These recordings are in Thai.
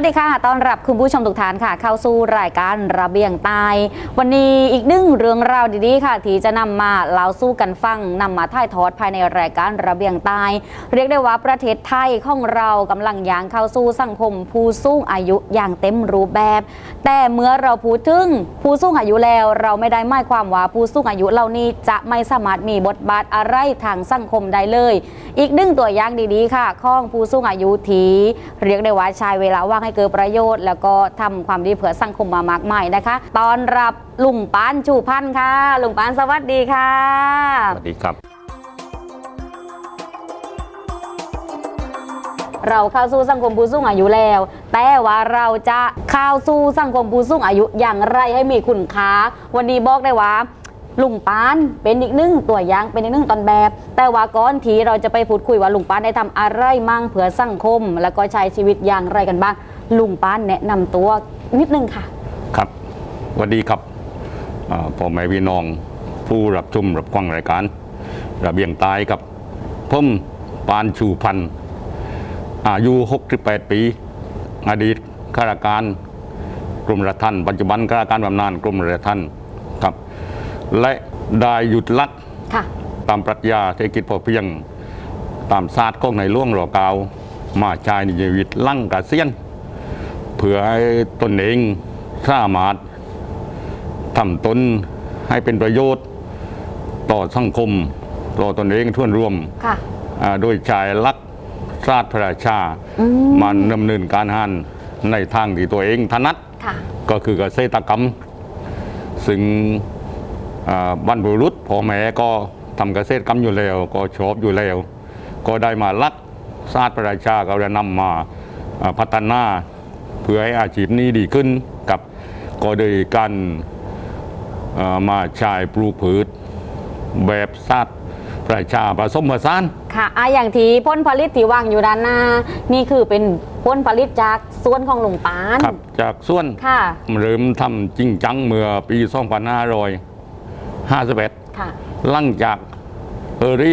วัสดีค่ะต้อนรับคุณผู้ชมทุกท่านค่ะ เข้าสู่รายการระเบียงใตายวันนี้อีกหนึ่งเรื่องราวดีๆค่ะ ที่จะนำมาเล่าสู้กันฟังนำมาถ่ายทอดภายในรายการระเบียงใตายเรียกได้ว่าประเทศไทยของเรากำลังย่างเข้าสู่สังคมผู้สูงอายุอย่างเต็มรูปแบบ แต่เมื่อเราพูดถึงผู้สูงอายุแล้ว เราไม่ได้หมายความว่าผู้สูงอายุเหล่านี้จะไม่สามารถมีบทบาทอะไรทางสังคมได้เลย อีกหนึ่งตัวอย่างดีๆค่ะข้องผู้สูงอายุทีเรียกได้ว่าใช้เวลาว่างให้เกิดประโยชน์ แล้วก็ทำความดีเพื่อสังคมมามากมายนะคะ ตอนรับลุงปานชูพันธ์ค่ะลุงปานสวัสดีค่ะ สวัสดีครับเราเข้าสู่สังคมผู้สูงอายุแล้ว แต่ว่าเราจะเข้าสู่สังคมผู้สูงอายุอย่างไรให้มีคุณค่าวันนี้บอกได้ว่าลุงปานเป็นอีกหนึ่งตัวอย่างเป็นอีกหนึ่งตอนแบบ แต่ว่าก่อนที่เราจะไปพูดคุยว่าลุงปานได้ทำอะไรมั่งเผื่อสังคม แล้วก็ใช้ชีวิตอย่างไรกันบ้าง ลุงปานแนะนำตัวนิดนึงค่ะ ครับสวัสดีครับอ่าพ่อแม่พี่น้องผู้รับชมรับฟังรายการ ระเบียงใตายครับผมปานชูพันธ์อายุ 68 ปี อดีตข้าราชการกรมราชทัณฑ์ปัจจุบันข้าราชการบำนาญกรมราชทัณฑ์ครับ และได้หยุดลักค่ะตามปรัชญาเศรษฐกิจพอเพียง ตามศาสตร์ของในหล่วงรอกาว มาใช้ในชีวิตลั่งกาเซียน เพื่อให้ตนเองสามารถทำตนให้เป็นประโยชน์ ต่อสังคมต่อตนเองทั่วนรวมค่ะอ่าโดยใช้ลักศาสตร์พระราชาอืมมันดำเนินการหันในทางที่ตัวเองถนัดค่ะก็คือเกษตรกรรม ซึ่งอ่าบรรพบุรุษพ่อแม่ก็ทำเกษตรกรรมอยู่แล้ว ก็ชอบอยู่แล้ว ก็ได้มาลักศาสตร์ประราชาก็ได้นำมาอ่าพัฒนา เพื่อให้อาชีพนี้ดีขึ้นกับก็โดยการอ่ามาใช้ปลูกพืชแบบศาสตร์ประราชาผสมผสานค่ะอะอย่างที่พ้นผลิตที่วางอยู่ด้านหน้า นี่คือเป็นพ้นผลิตจากส่วนของลุงปานครับจากส่วนค่ะเริ่มทำจริงจังเมื่อปี2551ค่ะหลังจากเออรี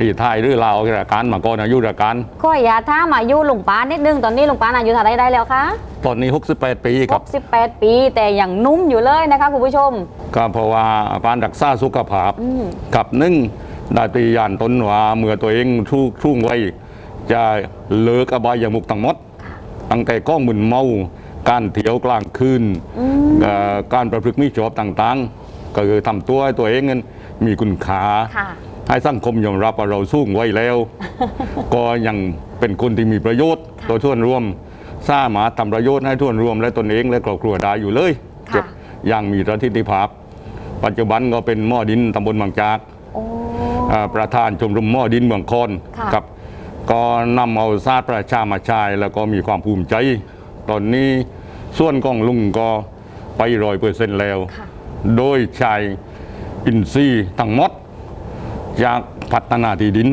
รีไทายหรือลาออกจากราชการมาก่อนอายุราชการก็อย่าถ้ามอายุลุงปานนิดนึงตอนนี้ลุงปานอายุเท่าไรได้แล้วคะตอนนี้ 68 ปีครับ 68 ปีแต่ยังนุ่มอยู่เลยนะคะคุณผู้ชมก็เพราะว่าการรักษาสุขภาพอืมกับหนึ่งได้ปฏิญาณตนว่าเมื่อตัวเองทุกช่วงวัยจะเลิกอบายามุกทั้งหมดตั้งแต่ก้องมึนเมาการเที่ยวกลางคืนอืมเอ่อการประพฤติมิชอบต่างๆ ก็คือทำตัวให้ตัวเองนั้นมีคุณค่าค่ะ ให้สังคมยอมรับว่าเราสู้ไว้แล้ว ก็ยังเป็นคนที่มีประโยชน์ค่ะต่อส่วนรวมสามารถทำประโยชน์ให้ส่วนรวม และตนเองและครอบครัวได้อยู่เลยค่ะเก็บอย่างมีประสิทธิภาพ ปัจจุบันก็เป็นหม้อดินตำบลบางจากโอ้อ่าประธานชมรมหม้อดินเมืองคอนค่ะครับ ก็นำเอาศาสตร์ประชามาใช้แล้วก็มีความภูมิใจ ตอนนี้ส่วนของลุงก็ไปร้อยเปอร์เซ็นต์แล้วค่ะโดยใช้อินทรีย์ทั้งหมด จากพัฒนาที่ดิน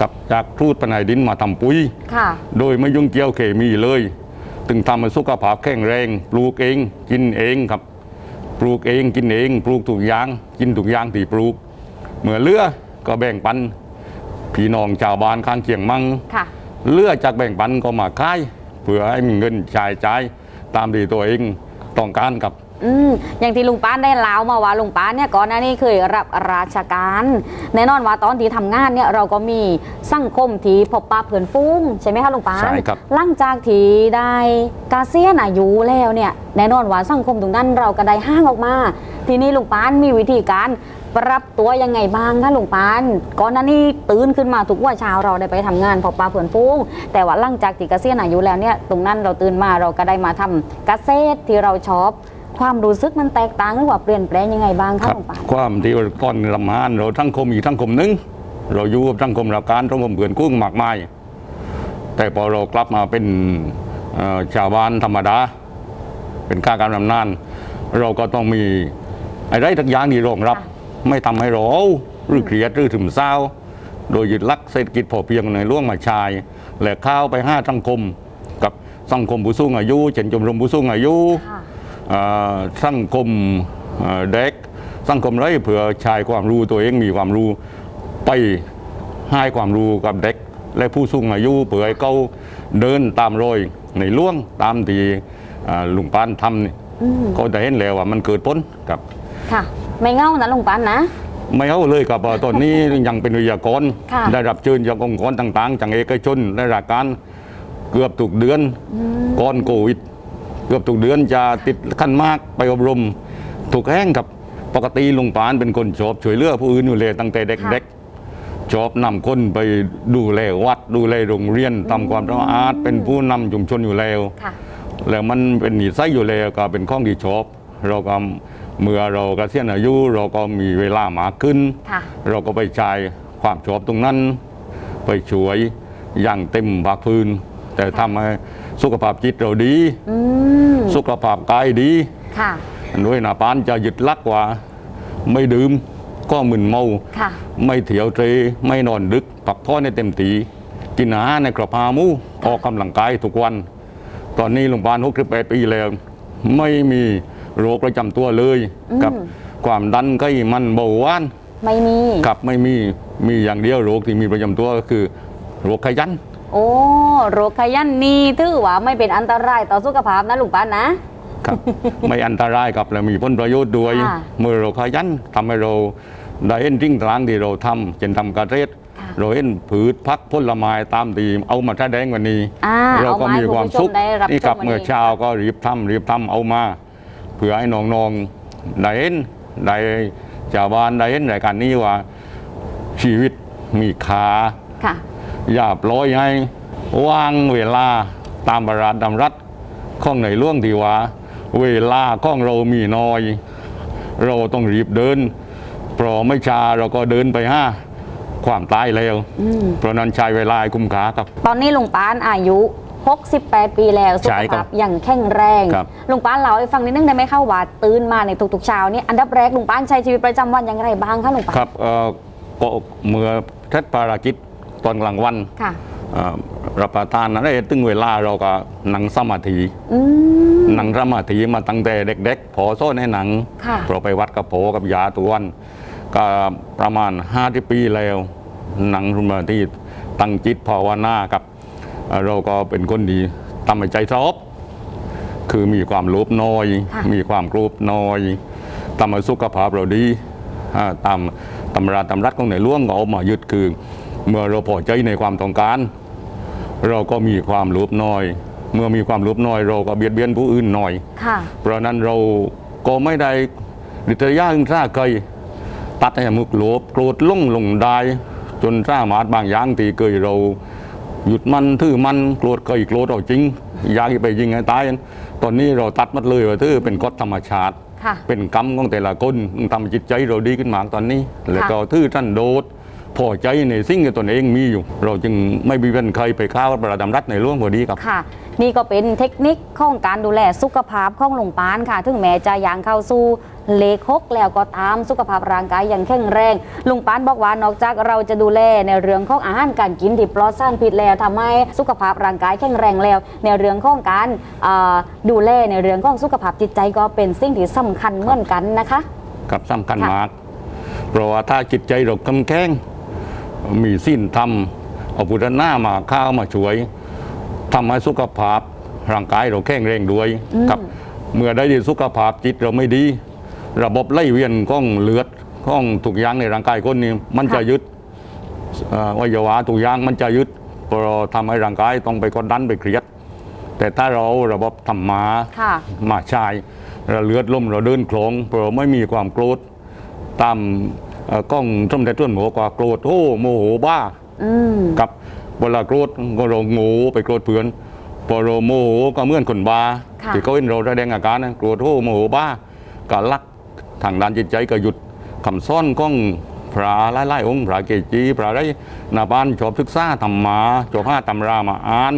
กับจากพืชปัญหาดินมาทำปุ๋ยค่ะ โดยไม่ยุ่งเกี่ยวเคมีเลย ถึงทำให้สุขภาพแข็งแรง ปลูกเองกินเองครับ ปลูกเองกินเอง ปลูกถูกอยางกินถูกอยางที่ปลูกเมื่อเหลือก็แบ่งปันพี่น้องชาวบ้านข้างเคียงมั่งค่ะเหลือจากแบ่งปันก็มาขายเพื่อให้มีเงินใช้จ่ายตามที่ตัวเองต้องการครับ อืมอย่างที่ลุงปานได้เล่ามาว่าลุงปานเนี่ยก่อนหน้านี้เคยรับราชการแน่นอนว่าตอนที่ทำงานเนี่ยเราก็มีสังคมที่พบปะเพื่อนฟุ้งใช่ไหมคะลุงปานใช่ครับ หลังจากที่ได้กาเซียนอายุแล้วเนี่ยแน่นอนว่าสังคมตรงนั้นเราก็ได้ห้างออกมา ทีนี้ลุงปานมีวิธีการปรับตัวยังไงบ้างคะลุงปานก่อนหน้านี้ตื่นขึ้นมาทุกวันเช้าเราได้ไปทำงานพบปะเพื่อนฟุ้ง แต่ว่าหลังจากที่เกษียณอายุแล้วเนี่ยตรงนั้นเราตื่นมาเราก็ได้มาทำเกษตรที่เราชอบ ความรู้สึกมันแตกต่างหรือว่าเปลี่ยนแปลงยังไงบ้างคะลุงปานความที่ว่าตอนลำหานเราทั้งคมอีกทั้งคมหนึงเราอยู่กับทั้งคมราชการทั้งคมเผื่อนกุ้งมากมาย แต่พอเรากลับมาเป็นเอ่อชาวบ้านธรรมดา เป็นข้าการบำนาญเราก็ต้องมีอะไรทักอย่างที่รองรับค่ะไม่ทำให้เราหรือเครียดหรือถึมเศร้าโดยยึดหลักเศรษฐกิจพอเพียงในร่วงมาชายและข้าวไปห้าสังคม กับสังคมผู้สูงอายุเช่นชมรมผู้สูงอายุค่ะเอ่อ สังคมเอ่อเด็กสังคมไรเผื่อชายความรู้ตัวเองมีความรู้ไปให้ความรู้กับเด็ก และผู้สูงอายุเผื่อให้เขาเดินตามรอยในล่วงตามที่อ่าลุงปานทำนี่อืมก็จะเห็นแล้วว่ามันเกิดผลครับ ค่ะ ไม่เง่านะลุงปานนะไม่เอาเลยครับตอนนี้ยังเป็นวิทยากรค่ะได้รับเชิญจากองค์กรต่างๆจากเอกชนได้รับการเกือบทุกเดือนก่อนโควิด เกือบทุกเดือนจะติดขั้นมากไปอบรมถูกแห้งครับปกติลุงปานเป็นคนชอบช่วยเหลือผู้อื่นอยู่เลยตั้งแต่เด็กๆชอบนำคนไปดูแลวัดดูแลโรงเรียนทำความสะอาดเป็นผู้นำชุมชนอยู่แล้ว ค่ะ แล้วมันเป็นนิสัยอยู่แล้วก็เป็นข้องที่ชอบ เราก็เมื่อเรากเกษียณอายุเราก็มีเวลามากขึ้น ค่ะ เราก็ไปใช้ความชอบตรงนั้น ไปช่วยอย่างเต็มภาคพื้น แต่ทำให้ สุขภาพจิตเราดี อืมสุขภาพกายดีค่ะ ด้วยนาปานจะยึดลักว่า ไม่ดื่มก็มึนเมา ค่ะ ไม่เถียวเตรไม่นอนดึกพักผ่อนในเต็มตีกินอาหารในกระเพาหมูออกกำลังกายทุกวัน ตอนนี้ลุงปานหกสิบแปดปีแล้ว ไม่มีโรคประจำตัวเลยอืมกับความดันไขมันเบาหวาน ไม่มี กับไม่มีมีอย่างเดียวโรคที่มีประจำตัวก็คือโรคไขยัน โอ้โรคขยันนี่ถือว่าไม่เป็นอันตรายต่อสุขภาพนะลุงปานนะครับไม่อันตรายครับและมีผลประโยชน์ด้วยค่ะ เมื่อเราขยันทำให้เราได้เห็นริ่งทางที่เราทำเช่นทำเกษตรค่ะเราเห็นผืชพักผลไม้ตามตีเอามาแสดงวันนี้ อ่าเราก็มีความสุขเอมาให้ณผู้ชได้รับนี่ครับชวัเมื่อเช้าก็รีบทำรีบทำเอามา เพื่อให้น้องๆได้เห็นได้ชาวบ้านได้เห็นรายการนี้ว่าชีวิตมีค่า ค่ะ อย่าปล่อยให้วางเวลาตามประราดดำรัดข้องในล่วงที่ว่า เวลาข้องเรามีน้อย เราต้องรีบเดินเพราะไม่ช้าเราก็เดินไปห้าความตายแล้วอืมเพราะนั้นใช้เวลาให้คุ้มค่าครับ ตอนนี้ลุงปานอายุ 68 ปีแล้วสุใช่ขครัภาบพอย่างแข็งแรงครับลุงปานเล่าให้ฟังนิดนึงได้ไหมคะว่าตื่นมาในทุกๆเช้านี่อันดับแรกลุงปานใช้ชีวิตประจำวันอย่างไรบ้างคะลุงปานครับเอ่อก็เมื่อเทศภารกิจ ตอนกลางวันค่ะเอ่อรับประทานอะไรตึงเวลาเราก็นั่งสมาธิอืมนั่งสมาธิมาตั้งแต่เด็กๆพอโซ่ในหนังค่ะเราไปวัดกับโผกับยาตัววันก็ประมาณห้าที่ปีแล้วนั่งสมาธิตั้งจิตภาวนากับเอ่อเราก็เป็นคนดีทำให้ใจชอบคือมีความโลภน้อยค่ะมีความโกรธน้อยทำให้สุขภาพเราดีอ่าตามตำราตำรัดของในหล่วงก็เอามายึดคือ เมื่อเราพอใจในความต้องการ เราก็มีความโลภน้อย เมื่อมีความโลภน้อย เราก็เบียดเบียนผู้อื่นน้อยค่ะเพราะนั้นเราก็ไม่ได้ดิตรยาอึงซ่าเคยตัดให้มุกโลภโกรธลงลงได้จนสามารถบางอย่างที่เคยเราหยุดมันถือมันโกรธเคยโกรธเอาจริง อยากจะไปยิงให้ตายตอนนี้เราตัดมัดเลยว่าถือเป็นกฎธรรมชาติค่ะเป็นกรรมของแต่ละคนทำจิตใจเราดีขึ้นมากตอนนี้ แล้วก็ทื่อท่านโดด พอใจในสิ่งที่ตนเองมีอยู่ เราจึงไม่มีเป็นใครไปข้าวประดำรัฐในร่วงพอดีครับค่ะ นี่ก็เป็นเทคนิคของการดูแลสุขภาพของลุงปานค่ะถึงแม้จะยังเข้าสู่เลขหกแล้วก็ตามสุขภาพร่างกายอย่างแข็งแรงลุงปานบอกว่านอกจากเราจะดูแลในเรื่องของอาหารการกินที่ปลอดสารพิษแล้วทำให้สุขภาพร่างกายแข็งแรงแล้ว ในเรื่องของการเอ่อดูแลในเรื่องของสุขภาพจิตใจก็เป็นสิ่งที่สำคัญเหมือนกันนะคะ กับสำคัญค่ะมากเพราะว่าถ้าจิตใจเรากำแข็ง มีสิ้นทำเอาพุทธหน้ามาข้าวมาช่วยทำให้สุขภาพร่างกายเราแข็งแรงด้วยครับเมื่อได้ดีสุขภาพจิตเราไม่ดี ระบบไหลเวียนของเลือดของทุกอย่างในร่างกายคนนี้มันจะค่ะยึดเอ่อวัยวะทุกอย่างมันจะยึดเพราะเราทำให้ร่างกายต้องไปกดดันไปเครียด แต่ถ้าเราระบบธรรมาค่ะมาชายเราเลือดลมเราเดินโคลงเพราะเราไม่มีความโกรธตาม เอ่อกล้องสมเด็จต้นหมูกว่าโกรธโอ้โมโหบ้าอืมกับเวลาโกรธก็เราโง่ไปโกรธเพื่อนพอเราโมโหก็เหมื่อนคนบ้าค่ะ ที่เขาเห็นเราแสดงอาการนะโกรธโอ้โมโหบ้าก็ลักทางด้านจิตใจก็หยุดคำซ่อนของพระไล่ๆองค์พระเกจีพระไรนาบ้านชอบศึกษาธรรมะชอบห้าตำรามาอ่าน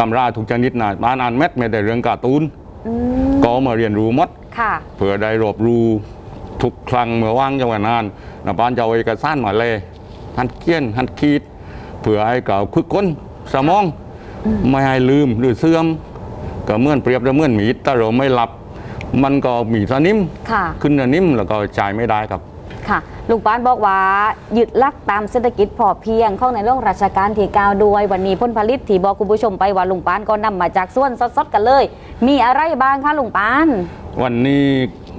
ตำราทุกชนิดนะบ้านอ่านแม็ดไม่แต่เรื่องการ์ตูน อืมก็มาเรียนรู้หมดค่ะ เพื่อได้รวบรู้ ทุกครั้งเมื่อว่างจังหวะนานนะบ้านจะเอาเอกสารมาเลยหันเขียนหันคิดเพื่อให้เก่าคึกค้นสมอง ไม่ให้ลืมหรือเสื่อม ก็เหมื่อนเปรียบเหมื่อนหมีถ้าเราไม่หลับ มันก็มีสนิมค่ะ ขึ้นสนิมแล้วก็จ่ายไม่ได้ครับ ค่ะลุงป้านบอกว่ายึดหลักตามเศรษฐกิจพอเพียงของในเรื่องราชการที่เก้าด้วย วันนี้พ้นผลิตที่บอกคุณผู้ชมไปว่าลุงป้านก็นำมาจากส่วนสดๆกันเลย มีอะไรบ้างคะลุงป้าน วันนี้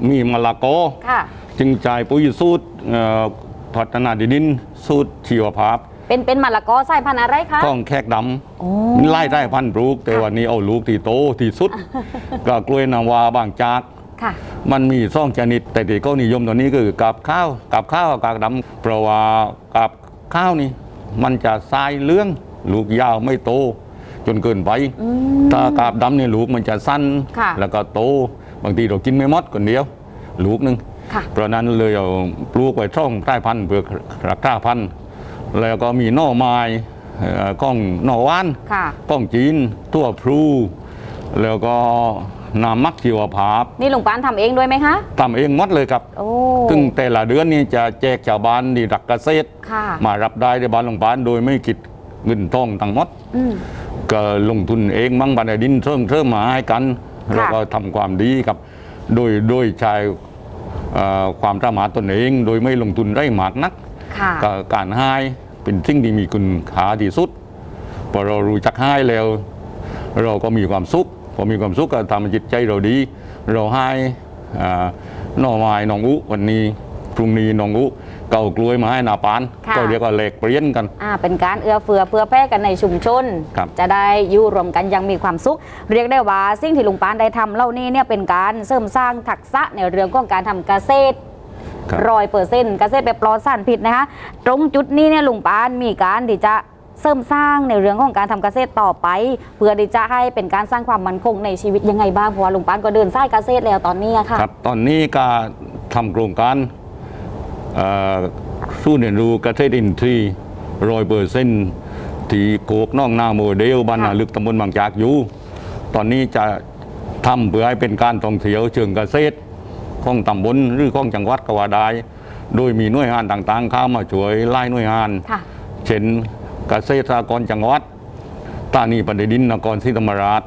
มีมะละกอค่ะ จึงจ่ายปุ๋ยสูตรเอ่อพัฒนาดินสูตรชีวภาพเป็นเป็นมะละกอสายพันธุ์อะไรคะ ข้องแขกดโอ้ำไล่ได้พันธุ์ปลูก แต่วันนี้เอาลูกที่โตที่สุด ก็กล้วยนาวาบางจาก ค่ะ มันมีซ่องชนิด แต่ที่เขานิยมตอนนี้ก็คือกับข้าวกับข้าวกับกากดำเพราะว่ากับข้าวนี่ มันจะทรายเลื่องลูกยาวไม่โต จนเกินไปอืมถ้ากาบดำเนี่ยลูกมันจะสั้น ค่ะ แล้วก็โต บางทีเรากินไม่หมดคนเดียว ลูกหนึ่งค่ะเพราะนั้นเลยเอาปลูกไว้ช่องใต้พันธุ์เพื่อรักษาพันธุ์แล้วก็มีหน่อไม้เอ่อก้องหน่อว่านค่ะก้องจีนตัวพลูแล้วก็น้ำมักชีวภาพ นี่ลุงป้านทำเองด้วยไหมคะทำเองหมดเลยครับโอ้ซึ่งแต่ละเดือนนี้จะแจกชาวบ้านที่รักเกษตรค่ะมารับได้ในบ้านหลวงปานโดยไม่คิดเงินทองทั้งหมดอืมก็ลงทุนเองบ้างบันไดดินเริ่มเริ่มมาให้กันค่ะ เราก็ทำความดีครับโดยโดยใช้เอ่อความสามารถตนเอง โดยไม่ลงทุนได้มากนักค่ะก็การให้เป็นสิ่งที่มีคุณค่าที่สุดพอเรารู้จักให้แล้ว เราก็มีความสุขพอมีความสุขก็ทำให้จิตใจเราดี เราให้อ่าหน่อไม้หนองอุวันนี้ พรุ่งนี้หนองอุเก่ากล้วยมาให้นาปานค่ะ ก็เรียกว่าแลกเปลี่ยนกัน อ่าเป็นการเอื้อเฟื้อเพื่อแพร่กันในชุมชน ครับ จะได้อยู่รวมกันอยังมีความสุข เรียกได้ว่าสิ่งที่ลุงปานได้ทำเหล่านี้เนี่ยเป็นการเสริมสร้างทักษะในเรื่องของการทำเกษตรครับ ร้อยเปอร์เซ็นต์เกษตรแบบปลอดสารพิษนะคะตรงจุดนี้เนี่ยลุงปานมีการที่จะเสริมสร้างในเรื่องของการทำเกษตรต่อไป เพื่อที่จะให้เป็นการสร้างความมั่นคงในชีวิตยังไงบ้างเพราะว่าลุงปานก็เดินสายเกษตรแล้วตอนนี้อะค่ะ ครับตอนนี้ก็ทำโครงการเอ่อ สู้เรียนรู้เกษตรอินทรีย์ร้อยเปอร์เซ็นต์ที่โกกน้องนาโมเดลบ้านนาค่ะลึกตำบลบางจากอยู่ ตอนนี้จะทำเพื่อให้เป็นการท่องเที่ยวเชิงเกษตรของตำบลหรือของจังหวัดก็ว่าได้ โดยมีหน่วยงานต่างๆ เข้ามาช่วยไล่หน่วยงานค่ะเช่นเกษตรกรจังหวัดตานีปฏิดินนครศรีธรรมราช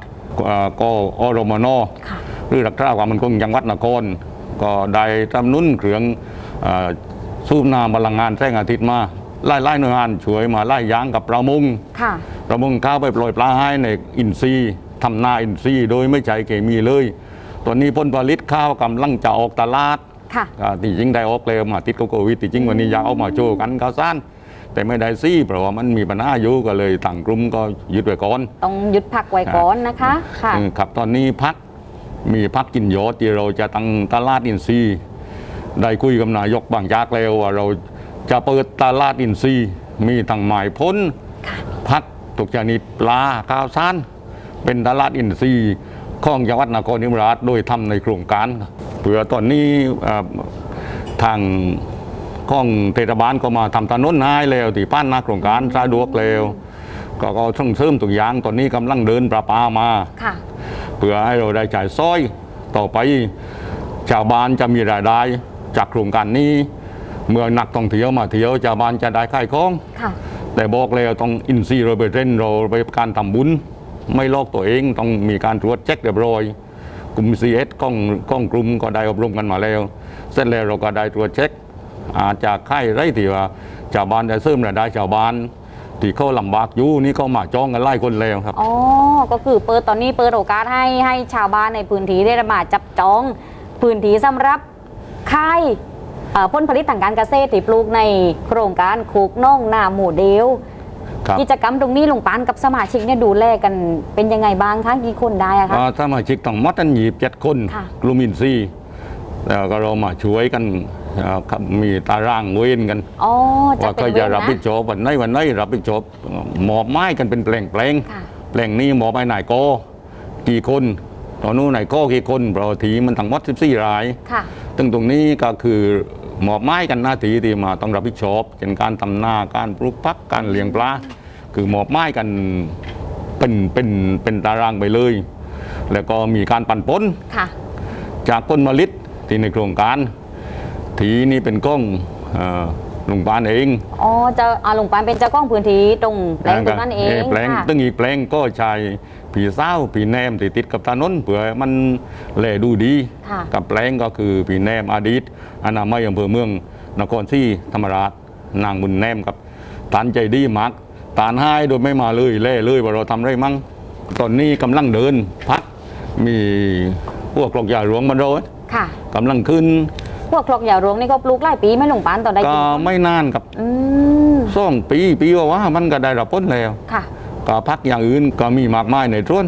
เอ่อก็อรมนค่ะหรือรักษาความมั่นคงจังหวัดนคร ก็ได้ทำนุนเครื่องเอ่อ สูบน้ำพลังงานแสงอาทิตย์มาไล่ไล่หน่วยงานช่วยมาไล่ยางกับประมงค่ะประมงข้าวไปปล่อยปลาให้ในอินทรีย์ทำนาอินทรีย์โดยไม่ใช้เคมีเลย ตอนนี้ผลผลิตข้าวกำลังจะออกตลาดค่ะอ่าที่จริงได้ออกเลยมาติดโควิดที่จริงวันนี้อยากเอามาโชว์กันข้าวสารแต่ไม่ได้ซี่เพราะว่ามันมีปัญหาอยู่ก็เลยต่างกลุ่มก็ยึดไว้ก่อน ต้องหยุดพักไว้ก่อนนะคะค่ะเออครับตอนนี้พักมีพักกินยอดที่เราจะตั้งตลาดอินทรีย์ ได้คุยกับนายกบางจากแล้วว่าเราจะเปิดตลาดอินทรีย์มีทั้งหมายพ้นพักตุกชนิดปลาข้าวสารเป็นตลาดอินทรีย์ของจังหวัดนครศรีธรรมราชโดยทำในโครงการเพื่อตอนนี้เอ่อทางของเทศบาลก็มาทำถนนให้แล้วที่ป้านนาโครงการสะดวกแล้วก็ก็ช่องเสริมตุกอย่างตอนนี้กำลังเดินประปามาค่ะเพื่อให้เราได้จ่ายซอยต่อไปชาวบ้านจะมีรายได้ จากโครงการนี้เมื่อนักท่องเที่ยวมาเที่ยวชาวบ้านจะได้ค่ายของค่ะแต่บอกแล้วต้องอินซีย์เราไปเล่นเราไปการทำบุญไม่ลอกตัวเองต้องมีการตรวจเช็คเรียบร้อย กลุ่ม CS กล้องกล้องกลุ่มก็ได้อบรมกันมาแล้ว เสร็จแล้วเราก็ได้ตรวจเช็ค อาจจะค่ายไรที่ว่าชาวบ้านได้เสริมรายได้ชาวบ้านที่เขาลำบากอยู่นี่เขามาจ้องกันไล่คนแล้วครับ อ๋อก็คือเปิดตอนนี้เปิดโอกาสให้ให้ชาวบ้านในพื้นที่ได้มาจับจอง พื้นที่สำหรับ ค่ายเอ่อผลผลิตทางการเกษตรที่ปลูกในโครงการคูกน่องหน้าหมู่เดียวครับกิจกรรมตรงนี้ลุงปานกับสมาชิกเนี่ยดูแลกันเป็นยังไงบ้างคะกี่คนได้อะคะอ่าถ้ามาชิกต้องมัดกันหยีบเจ็ดคนค่ะกลุ่มอินซีย์แล้วก็เรามาช่วยกันอ่าครับมีตารางเว้นกันอ๋อจะว่าเป็นก็เวจะรรับผิดนะชอบวันไหนวันไหนรับผิดชอบหมอบไม้กันเป็นแปลงแปลงค่ะแปลงนี้หมอบไปไหนายโกกี่คนตอนนู้นไหนายโกกี่คนเพราะว่าทีมันทั้งหมด14รายค่ะ ซึ่งตรงนี้ก็คือหมอบไม้กันหน้าที่ที่มาต้องรับผิดชอบเช่นการทำนาการปลูกพักการเลี้ยงปลาคือหมอบไม้กันเป็นเป็นเป็นตารางไปเลย แล้วก็มีการปั่นปนค่ะ จากต้นมะลิที่ในโครงการ ทีนี้เป็นกล้องเอ่อลุงปานเองอ๋อเจะอาลุงปานเป็นเจ้าของพื้นที่ตรงแปลงตรงนั้นเองแปลงค่ะตึงอีกแปลงก็ใช้ ผีเศร้าผีแนมติดติดกับถนนเผื่อมันแลดูดี ค่ะ กับแปลงก็คือผีแนมอดีตอนามัยอำเภอเมืองนครศรีธรรมราชนางบุญแนมกับตานใจดีมักตานให้โดยไม่มาเลยเล่เลยว่าเราทำไรมั่งตอนนี้กำลังเดินพักมีพวกกลอกยาหลวงมันโรยค่ะ กำลังขึ้น พวกครกเหยาวรวงนี่ก็ปลูกหลายปีไหม่ลุงปานตอนได้ก็กินไม่นานกับอืม สองปีปีว่าว่ามันก็ได้รับผลแล้ว ค่ะ ก็พักอย่างอื่นก็มีมากมายในส่วน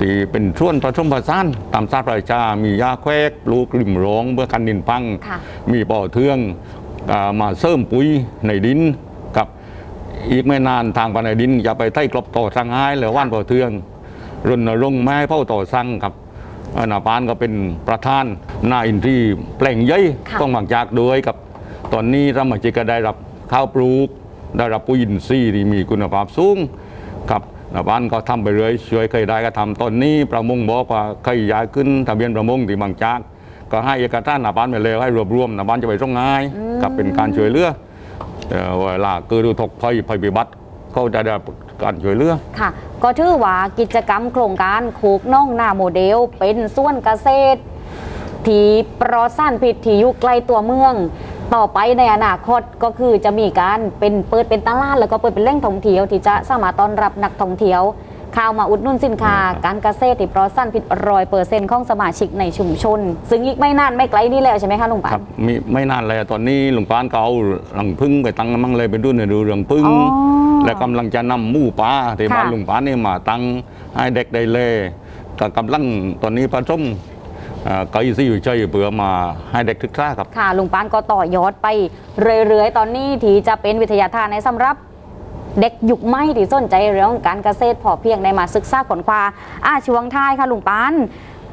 ที่เป็นส่วนผสมผสานตามซาประชา มียาแควกปลูกริมร้องเมื่อกันดินพังค่ะมีป่อเทืองอ่ามาเสริมปุ๋ยในดินกับอีกไม่นานทางภายในดินจะไปใต้กรอบต่อสังหายหรือว่านป่อเทืองรณรงค์ไม่ให้เผาต่อสั่งครับอานาปานก็เป็นประธานหนาอินทรีย์แปลงใหญ่ค่ะต้องหมักจากด้วยกับตอนนี้สมาชิกก็ได้รับข้าวปลูก ได้รับปุ๋ยอินทรีย์ที่มีคุณภาพสูง ครับนาบ้านก็ทำไปเรื่อยช่วยเคยได้ก็ทำตอนนี้ประมงบอกว่าเคยย้ายขึ้นทะเบียนประมงที่บางจาก ก็ให้เอกสารนาบ้านไปเลยให้รวบรวมนาบ้านจะไปส่งง่ายกับเป็นการช่วยเหลือเอ่อเวลาเกิดอุทกภัยภัยพิบัติเขาจะได้รับการช่วยเหลือค่ะ ก็ถือว่ากิจกรรมโครงการโคกน่องหน้าโมเดล เป็นส่วนเกษตรที่ปลอดสารพิษที่อยู่ใกล้ตัวเมือง ต่อไปในอนาคตก็คือจะมีการเป็นเปิดเป็นตลาดแล้วก็เปิดเป็นแหล่งท่องเที่ยวที่จะสามารถต้อนรับนักท่องเที่ยวเข้ามาอุดหนุนสินค้าการเกษตรที่ปลอดสารพิษร้อยเปอร์เซ็นต์ของสมาชิกในชุมชน ซึ่งอีกไม่นานไม่ไกลนี่แล้วใช่ไหมคะลุงปาครันบมีไม่นานเลยตอนนี้หลวงปานก็เอาหลังพึ่งไปตั้งมั่งเลยไปดูในดูเรื่องพึ่งอ๋อและกำลังจะนำหมู่ป่าที่ค่ะบ้านหลวงปานนี่มาตั้งให้เด็กได้เลยก็กำลังตอนนี้ผสม เอ่อไก่ซี่อยู่ใจอยู่เผื่อมาให้เด็กศึกษาครับ ค่ะลุงปานก็ต่อยอดไปเรื่อยๆ ตอนนี้ที่จะเป็นวิทยาทานในสำหรับเด็กยุคใหม่ที่สนใจเรื่องการเกษตรพอเพียงในมาศึกษาผลควาอาช่วงท้ายค่ะลุงปาน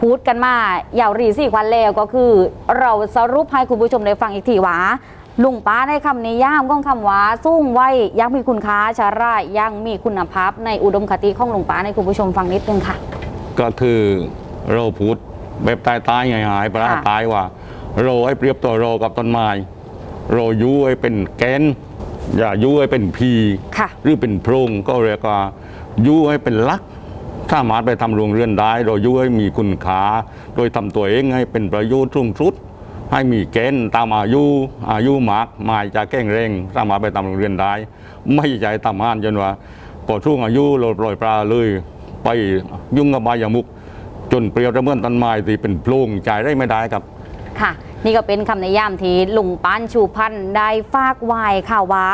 พูดกันมายาวรีสี่ควันแล้วก็คือ เราสรุปให้คุณผู้ชมได้ฟังอีกทีว่าลุงป้าในคำนิยามของคำว่าสูงไว้ยังมีคุณค่าชาระยังมีคุณภาพในอุดมคติของลุงป้าในคุณผู้ชมฟังนิดนึงค่ะ ก็คือเราพูด แบบตายตายๆหายๆประหลาดค่ะตายว่าเราให้เปรียบตัวเรากับต้นไม้เรายุ้ยเป็นแกน อย่ายุ้ยเป็นพีค่ะหรือเป็นโพรงก็เรียกว่ายุ้ยเป็นลักสามารถไปทำโรงเรือนได้เรายุ้ยมีคุณค่าโดยทำตัวเองให้เป็นประโยชน์สูงสุดให้มีเกณฑ์ตามอายุอายุมากหมายจะแก้งเร่งสามารถไปทำโรงเรียนได้ ไม่ใจทำงานจนว่าพอช่วงอายุเราปล่อยปลาเลย ไปยุ่งกับบายามุก จนเปรียวระเมินต้นไม้ที่เป็นโพรงจ่ายได้ไม่ได้ครับค่ะ นี่ก็เป็นคำนิยามที่ลุงปานชูพันธ์ได้ฝากไว้ค่ะว่า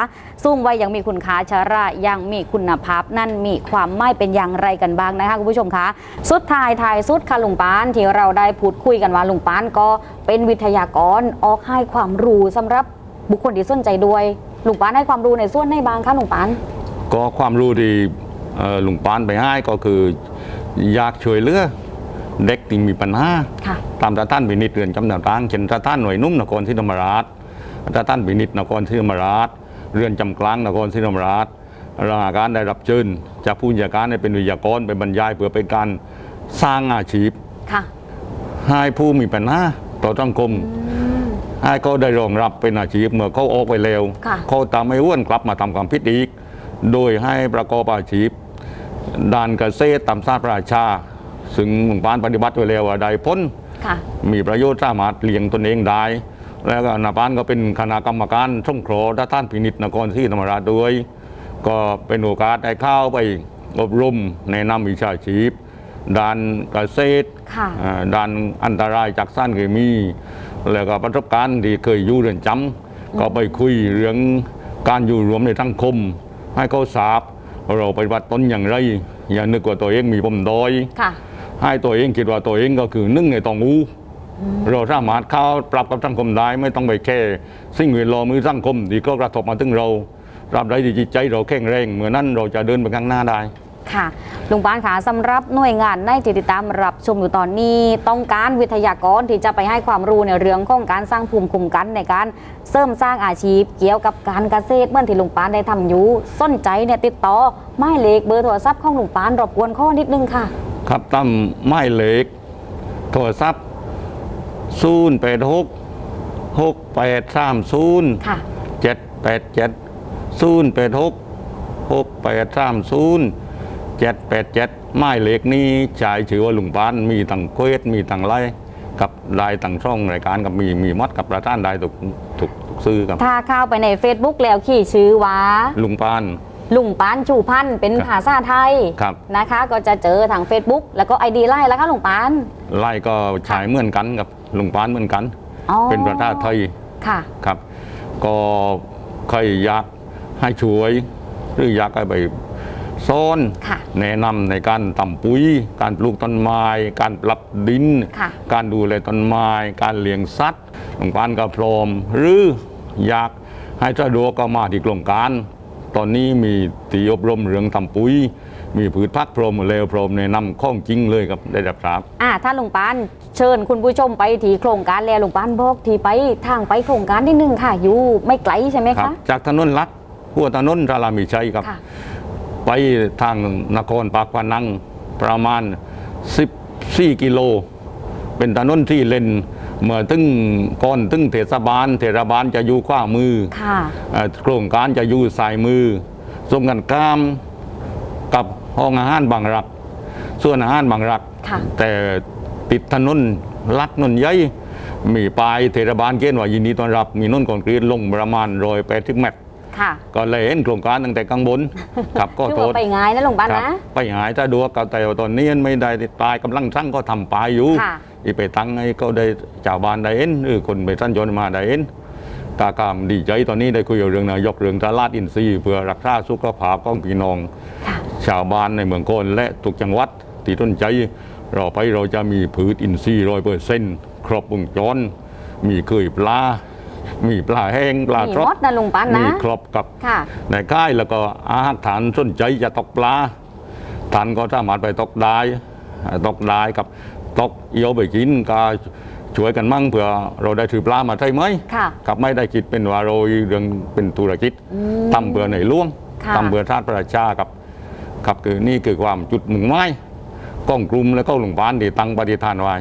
ซุ่มไว้ยังมีคุณค่าชาระยังมีคุณภาพนั่นมีความไม่เป็นอย่างไรกันบ้างนะคะคุณผู้ชมคะสุดท้ายท้ายสุดค่ะลุงปานที่เราได้พูดคุยกันว่าลุงปานก็เป็นวิทยากรออกให้ความรู้สำหรับบุคคลที่สนใจด้วยลุงปานให้ความรู้ในส่วนไหนบ้างคะลุงปานก็ความรู้ที่เอ่อลุงปานไปให้ก็คืออยากช่วยเหลือ เด็กที่มีปัญหาค่ะตามสถานพินิจเรือนจำต่างๆเช่นสถานหน่วยนุ่มนครศรีธรรมราชสถานพินิจนครศรีธรรมราช เรือนจำกลางนครศรีธรรมราชราชการได้รับเชิญจากผู้จัดการให้เป็นวิทยากรไปบรรยายเพื่อเป็นการสร้างอาชีพค่ะให้ผู้มีปัญหาต่อสังคมให้เขาได้รองรับเป็นอาชีพเมื่อเขาออกไปแล้วค่ะเขาตามไม่อ้วนกลับมาทำความผิดอีก โดยให้ประกอบอาชีพด้านเกษตรตามศาสตร์ประชา ซึ่งหมู่บ้านปฏิบัติไว้แล้วว่าได้พ้นค่ะมีประโยชน์สามารถเลี้ยงตนเองได้ แล้วก็นาปานก็เป็นคณะกรรมการช่องโครด้านท่านพินิจนครศรีธรรมราชด้วย ก็เป็นโอกาสได้เข้าไปอบรมแนะนำวิชาชีพด้านเกษตรค่ะอ่าด้านอันตรายจากสารเคมี แล้วก็ประสบการณ์ที่เคยอยู่เรือนจำก็ไปคุยเรื่องการอยู่รวมในสังคม ให้เขาทราบว่าเราปฏิบัติตนอย่างไร อย่านึกว่าตัวเองมีปมด้อยค่ะ ให้ตัวเองคิดว่าตัวเองก็คือนึ่งในตองอูเราสามารถเข้าปรับกับสังคมได้ไม่ต้องไปแค่สิ่งเวลามือสังคมที่ก็กระทบมาถึงเรารับได้ที่จิตใจเราแข็งแรงเมื่อนั้นเราจะเดินไปข้างหน้าได้ค่ะลุงปานขาสำหรับหน่วยงานในที่ติดตามรับชมอยู่ตอนนี้ ต้องการวิทยากรที่จะไปให้ความรู้ในเรื่องของการสร้างภูมิคุ้มกันในการเสริมสร้างอาชีพ เกี่ยวกับการเกษตรเมื่อที่ลุงปานได้ทำอยู่สนใจเนี่ยติดต่อหมายเลขเบอร์โทรศัพท์ของลุงปานรบกวนข้อนิดนึงค่ะ ครับตั้มไม้เหล็ก โทรศัพท์ศูนย์แปดหกหกแปดสามศูนย์ค่ะ เจ็ดแปดเจ็ดศูนย์แปดหกหกแปดสามศูนย์เจ็ดแปดเจ็ดไม้เหล็กนี้จ่ายชื่อว่าลุงปานมีตั้งเควสมีตั้งไล่กับรายตั้งช่องรายการกับมีมีมัดกับประธานได้ถูกถูกถูกซื้อกับ ถ้าเข้าไปใน Facebook แล้วขี่ชื่อว่าลุงปาน ลุงปานชูพันธ์เป็นครับภาษาไทยครับ นะคะ ก็จะเจอทาง Facebook แล้วก็ ID ไล่แล้วค่ะลุงปานไล่ก็ฉายเหมือนกันกับลุงปานเหมือนกันอ๋อเป็นประธานไทยค่ะครับ ก็ใครอยากให้ช่วย หรืออยากให้ไปซ่อนค่ะแนะนำในการทำปุ๋ย การปลูกต้นไม้ การปรับดินค่ะการดูแลต้นไม้ การเลี้ยงสัตว์หลวงปานก็พร้อม หรืออยากให้สะดวกก็มาที่โครงการ ตอนนี้มีตีอบรมเรื่องทำปุ๋ย มีผืนพักพรมเลวพรมแนะนำข้องจริงเลยครับได้รับทราบอ่าถ้าลุงปานเชิญคุณผู้ชมไปที่โครงการแล้วลุงปานบอกที่ไปทางไปโครงการนิดนึงค่ะ อยู่ไม่ไกลใช่ไหมครัคะบจากถนนลัดหัวถนนราลามีชัยครับค่ะไปทางนครปากพนังประมาณ 14 กิโล เป็นถนนที่เล่น เมื่อตึงก่อนตึงเทศบาล เทศบาลจะอยู่ขวามือค่ะเอ่อโครงการจะอยู่ซ้ายมือตรงกันข้ามกับห้องอาหารบางรัก ส่วนอาหารบางรักค่ะแต่ติดถนนลัดนนใหญ่มีปลายเทศบาลเกณฑ์ว่ายินดีต้อนรับ มีนุ่นคอนกรีตลงประมาณรอยแปดสิบเมตร ค่ะก็เลยเห็นโครงการตั้งแต่ข้างบนครับก็คือโทว่าษไปง่ายนะลุงปานครับนะไปหายถ้าดูว่าแต่ว่าตอนนี้ไม่ได้ปลายกำลังสร้างก็ทำปลายอยู่ค่ะอีไปตั้งให้ก็ได้ชาวบ้านได้เห็นหรือคนไปสั้นยนต์มาได้เห็นตากามดีใจตอนนี้ได้คุยกับเรื่องนายกเรื่องตลาดอินทรีย์เพื่อรักษาสุขภาพของพี่น้องค่ะชาวบ้านในเมืองโกนและทุกจังหวัดที่ต้นใจเราไปเราจะมีพืชอินทรีย์ร้อยเปอร์เซ็นต์ครบวงจรมีเคยปลา มีปลาแห้งปลามีทรมอดนะลุงปานมีนะครบกับค่ะ ในค่ายแล้วก็อาหารฐานสนใจจะตกปลาท่านก็สามารถไปตกได้ตกได้กับตกเอียวไปกินก็ช่วยกันมั่งเผื่อเราได้ถือปลามาใช่ไหมค่ะกับไม่ได้คิดเป็นว่าเราเรื่องเป็นธุรกิจอืมทำเบื่อในหล่วงค่ะทำเบื่อชาติประชากับครับคือนี่คือความจุดหนึ่งไม้กล้องกลุ่มและก็หลวงปานที่ตั้งปฏิทานไว้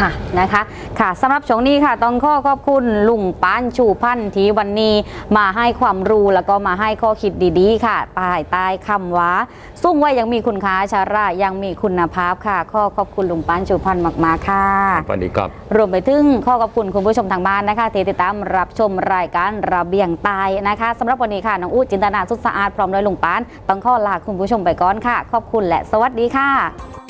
ค่ะนะคะค่ะสำหรับช่วงนี้ค่ะต้องข้อขอบคุณลุงปานชูพันธ์ที่วันนี้มาให้ความรู้แล้วก็มาให้ข้อคิดดีๆ ค่ะใตายตายคำว่าสุ่งไว่ายังมีคุณค่าชาระยังมีคุณภาพค่ะข้อขอบคุณลุงปานชูพันธ์มากๆค่ะสวัสดีครับรวมไปถึงข้อขอบคุณคุณผู้ชมทางบ้านนะคะที่ติดตามรับชมรายการระเบียงตายนะคะสำหรับวันนี้ค่ะน้องอู้จินตนาสุดสะอาดพร้อมด้วยลุงปานต้องข้อลาคุณผู้ชมไปก่อนค่ะ ขอบคุณและสวัสดีค่ะ